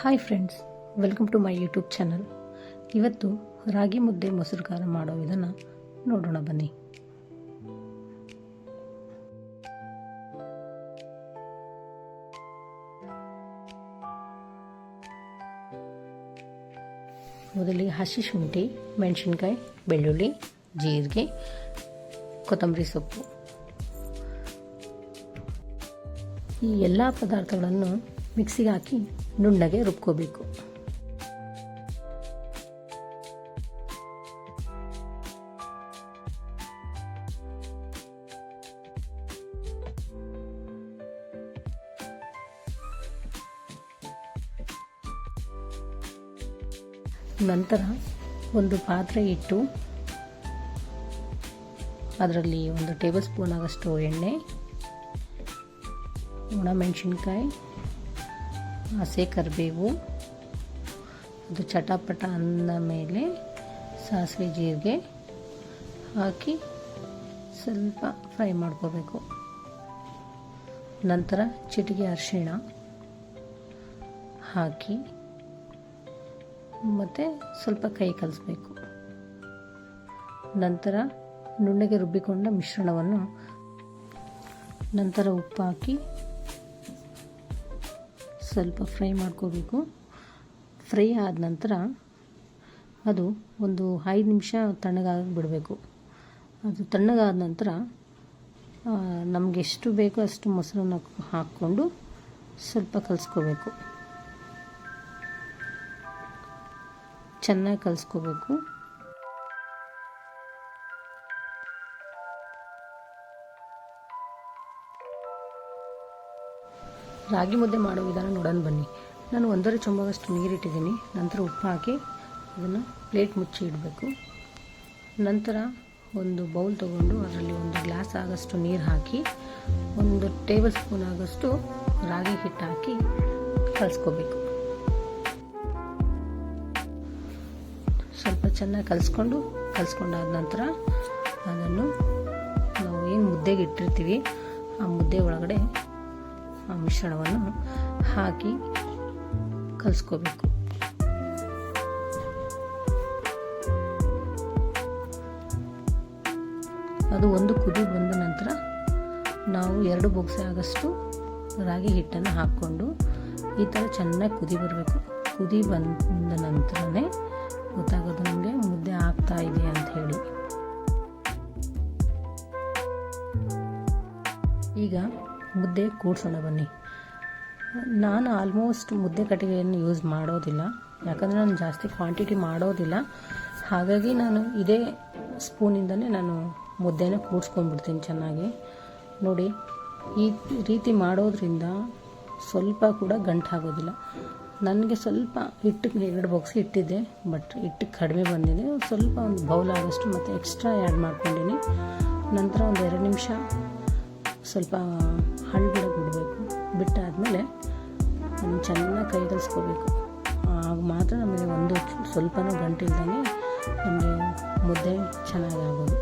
Hi friends welcome to my YouTube channel ಇವತ್ತು ರಾಗಿ ಮುದ್ದೆ ಮೊಸರು ಖಾರ ಮಾಡೋ ವಿಧಾನ ನೋಡೋಣ ಬನ್ನಿ. ಮೊದಲಿಗೆ ಹಸಿ ಶುಂಠಿ, ಮೆಣಸಿನ್ಕಾಯಿ, ಬೆಳ್ಳುಳ್ಳಿ, ಜೀರಿಗೆ, ಕೊತ್ತಂಬರಿ ಸೊಪ್ಪು. ಈ ಎಲ್ಲ ಪದಾರ್ಥಗಳನ್ನು ಮಿಕ್ಸಿಗೆ ಹಾಕಿ ನುಣ್ಣಗೆ ರುಬ್ಕೋಬೇಕು. ನಂತರ ಒಂದು ಪಾತ್ರೆ ಇಟ್ಟು ಅದರಲ್ಲಿ ಒಂದು ಟೇಬಲ್ ಸ್ಪೂನ್ ಆಗಷ್ಟು ಎಣ್ಣೆ ಒಣಮೆಣಸಿನ್ಕಾಯಿ ಹಸೆ ಕರಿಬೇವು, ಅದು ಚಟಪಟ ಅಂದ ಮೇಲೆ ಸಾಸಿವೆ ಜೀರಿಗೆ ಹಾಕಿ ಸ್ವಲ್ಪ ಫ್ರೈ ಮಾಡ್ಕೋಬೇಕು. ನಂತರ ಚಿಟಿಕೆ ಅರಿಶಿಣ ಹಾಕಿ ಮತ್ತು ಸ್ವಲ್ಪ ಕೈ ಕಲಿಸ್ಬೇಕು. ನಂತರ ನುಣ್ಣಗೆ ರುಬ್ಬಿಕೊಂಡ ಮಿಶ್ರಣವನ್ನು ನಂತರ ಉಪ್ಪು ಹಾಕಿ ಸ್ವಲ್ಪ ಫ್ರೈ ಮಾಡ್ಕೋಬೇಕು. ಫ್ರೈ ಆದ ನಂತರ ಅದು ಒಂದು ಐದು ನಿಮಿಷ ತಣ್ಣಗಾಗಿ ಬಿಡಬೇಕು ಅದು ತಣ್ಣಗಾದ ನಂತರ ನಮಗೆ ಎಷ್ಟು ಬೇಕೋ ಅಷ್ಟು ಮೊಸರನ್ನ ಹಾಕ್ಕೊಂಡು ಸ್ವಲ್ಪ ಕಲಸ್ಕೋಬೇಕು. ಚೆನ್ನಾಗಿ ಕಲಿಸ್ಕೋಬೇಕು. ರಾಗಿ ಮುದ್ದೆ ಮಾಡೋ ವಿಧಾನ ನೋಡೋಣ ಬನ್ನಿ. ನಾನು ಒಂದೂವರೆ ನೀರು ನೀರಿಟ್ಟಿದ್ದೀನಿ. ನಂತರ ಉಪ್ಪು ಹಾಕಿ ಅದನ್ನು ಪ್ಲೇಟ್ ಮುಚ್ಚಿ ಇಡಬೇಕು. ನಂತರ ಒಂದು ಬೌಲ್ ತೊಗೊಂಡು ಅದರಲ್ಲಿ ಒಂದು ಗ್ಲಾಸ್ ಆಗಷ್ಟು ನೀರು ಹಾಕಿ ಒಂದು ಟೇಬಲ್ ಸ್ಪೂನ್ ಆಗಷ್ಟು ರಾಗಿ ಹಿಟ್ಟು ಹಾಕಿ ಕಲಿಸ್ಕೋಬೇಕು. ಸ್ವಲ್ಪ ಚೆನ್ನಾಗಿ ಕಲಿಸ್ಕೊಂಡು, ಕಲಸ್ಕೊಂಡಾದ ನಂತರ ಅದನ್ನು ನಾವು ಏನು ಮುದ್ದೆಗೆ ಇಟ್ಟಿರ್ತೀವಿ, ಆ ಮುದ್ದೆ ಒಳಗಡೆ ಆ ಮಿಶ್ರಣವನ್ನು ಹಾಕಿ ಕಲಿಸ್ಕೋಬೇಕು. ಅದು ಒಂದು ಕುದಿ ಬಂದ ನಂತರ ನಾವು ಎರಡು ಬೊಗ್ಸೆ ಆಗಷ್ಟು ರಾಗಿ ಹಿಟ್ಟನ್ನು ಹಾಕ್ಕೊಂಡು ಈ ಥರ ಚೆನ್ನಾಗಿ ಕುದಿ ಬರಬೇಕು. ಕುದಿ ಬಂದ ನಂತರನೇ ಗೊತ್ತಾಗೋದು ನಮಗೆ ಮುದ್ದೆ ಆಗ್ತಾ ಇದೆ ಅಂತ ಹೇಳಿ. ಈಗ ಮುದ್ದೆ ಕೂಡಿಸೋಣ ಬನ್ನಿ. ನಾನು ಆಲ್ಮೋಸ್ಟ್ ಮುದ್ದೆ ಕಟ್ಟಿಗೆಯನ್ನು ಯೂಸ್ ಮಾಡೋದಿಲ್ಲ. ಯಾಕಂದರೆ ನಾನು ಜಾಸ್ತಿ ಕ್ವಾಂಟಿಟಿ ಮಾಡೋದಿಲ್ಲ. ಹಾಗಾಗಿ ನಾನು ಇದೇ ಸ್ಪೂನಿಂದನೇ ನಾನು ಮುದ್ದೆನ ಕೂಡ್ಸ್ಕೊಂಡ್ಬಿಡ್ತೀನಿ ಚೆನ್ನಾಗಿ. ನೋಡಿ, ಈ ರೀತಿ ಮಾಡೋದ್ರಿಂದ ಸ್ವಲ್ಪ ಕೂಡ ಗಂಟಾಗೋದಿಲ್ಲ ನನಗೆ ಸ್ವಲ್ಪ ಹಿಟ್ಟು, ಎರಡು ಬಾಕ್ಸ್ ಇಟ್ಟಿದ್ದೆ ಬಟ್ ಹಿಟ್ಟು ಕಡಿಮೆ ಬಂದಿದೆ. ಸ್ವಲ್ಪ ಒಂದು ಬೌಲ್ ಆಗೋಷ್ಟು ಮತ್ತು ಎಕ್ಸ್ಟ್ರಾ ಆ್ಯಡ್ ಮಾಡ್ಕೊಂಡಿನಿ. ನಂತರ ಒಂದು ಎರಡು ನಿಮಿಷ ಸ್ವಲ್ಪ ಹಣ್ಣು ಬಿಡೋಕೆ ಬಿಡಬೇಕು. ಬಿಟ್ಟಾದಮೇಲೆ ಅದನ್ನು ಚೆನ್ನಾಗಿ ಕೈ ಕಲಿಸ್ಕೋಬೇಕು ಆಗ ಮಾತ್ರ ನಮಗೆ ಒಂದು ಸ್ವಲ್ಪನೂ ಗಂಟಿಲ್ದಂಗೆ ನಮಗೆ ಮುದ್ದೆ ಚೆನ್ನಾಗಿ ಆಗೋದು.